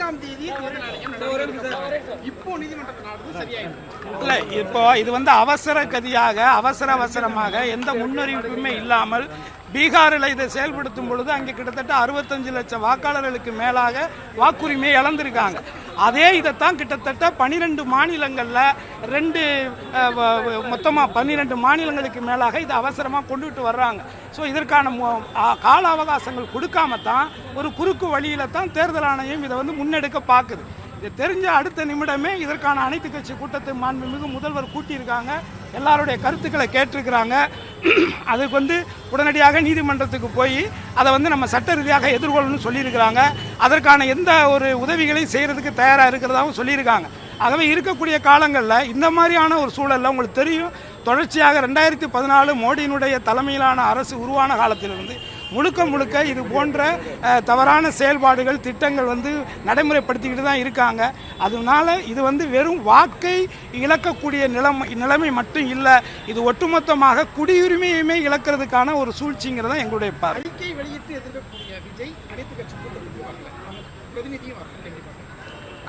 தேதி இப்போ இல்லை இப்போ இது வந்து அவசர கதியாக அவசர அவசரமாக எந்த முன்னறிவிப்புமே இல்லாமல் பீகாரில் இதை செயல்படுத்தும் பொழுது அங்கே கிட்டத்தட்ட அறுபத்தஞ்சு லட்சம் வாக்காளர்களுக்கு மேலாக வாக்குரிமையை இழந்திருக்காங்க. அதே இதைத்தான் கிட்டத்தட்ட பனிரெண்டு மாநிலங்களில் ரெண்டு மொத்தமாக பன்னிரெண்டு மாநிலங்களுக்கு மேலாக இதை அவசரமாக கொண்டுகிட்டு வர்றாங்க. ஸோ இதற்கான கால அவகாசங்கள் கொடுக்காம தான் ஒரு குறுக்கு வழியில தான் தேர்தல் ஆணையம் இதை வந்து முன்னெடுக்க பார்க்குது இது தெரிஞ்ச அடுத்த நிமிடமே இதற்கான அனைத்து கட்சி கூட்டத்தை மாண்புமிகு முதல்வர் கூட்டியிருக்காங்க. எல்லாருடைய கருத்துக்களை கேட்டிருக்கிறாங்க. அதுக்கு வந்து உடனடியாக நீதிமன்றத்துக்கு போய் அதை வந்து நம்ம சட்ட ரீதியாக எதிர்கொள்ளணும்னு சொல்லியிருக்கிறாங்க. அதற்கான எந்த ஒரு உதவிகளையும் செய்கிறதுக்கு தயாராக இருக்கிறதாகவும் சொல்லியிருக்காங்க. ஆகவே இருக்கக்கூடிய காலங்களில் இந்த மாதிரியான ஒரு சூழலில் உங்களுக்கு தெரியும் தொடர்ச்சியாக ரெண்டாயிரத்தி பதினாலு மோடியினுடைய தலைமையிலான அரசு உருவான காலத்திலிருந்து முழுக்க முழுக்க இது போன்ற தவறான செயல்பாடுகள் திட்டங்கள் வந்து நடைமுறைப்படுத்திக்கிட்டு தான் இருக்காங்க. அதனால இது வந்து வெறும் வாக்கை இழக்கக்கூடிய நிலைமை நிலைமை மட்டும் இல்லை இது ஒட்டுமொத்தமாக குடியுரிமையுமே இழக்கிறதுக்கான ஒரு சூழ்ச்சிங்கிறது தான் எங்களுடைய பார்வை.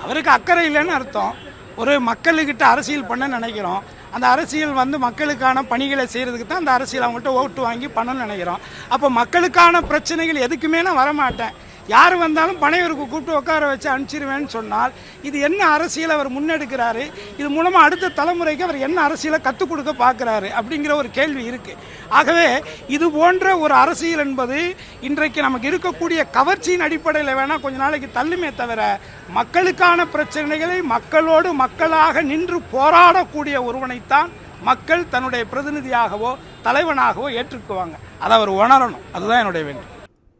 அவருக்கு அக்கறை இல்லைன்னு அர்த்தம். ஒரு மக்களுக்கிட்ட அரசியல் பண்ண நினைக்கிறோம். அந்த அரசியல் வந்து மக்களுக்கான பணிகளை செய்கிறதுக்கு தான் அந்த அரசியல் அவங்கள்ட்ட ஓட்டு வாங்கி பண்ணணும்னு நினைக்கிறோம். அப்போ மக்களுக்கான பிரச்சனைகள் எதுக்குமே நான் வரமாட்டேன். யார் வந்தாலும் பனையூருக்கு கூப்பிட்டு உட்கார வச்சு அனுப்பிச்சிருவேன்னு சொன்னால் இது என்ன அரசியல் அவர் முன்னெடுக்கிறாரு? இது மூலமாக அடுத்த தலைமுறைக்கு அவர் என்ன அரசியலை கற்றுக் கொடுக்க பார்க்குறாரு அப்படிங்கிற ஒரு கேள்வி இருக்குது ஆகவே இது போன்ற ஒரு அரசியல் என்பது இன்றைக்கு நமக்கு இருக்கக்கூடிய கவர்ச்சியின் அடிப்படையில் வேணால் கொஞ்ச நாளைக்கு தள்ளுமே தவிர மக்களுக்கான பிரச்சனைகளை மக்களோடு மக்களாக நின்று போராடக்கூடிய ஒருவனைத்தான் மக்கள் தன்னுடைய பிரதிநிதியாகவோ தலைவனாகவோ ஏற்றுக்குவாங்க. அதை அவர் உணரணும். அதுதான் என்னுடைய வேண்டும்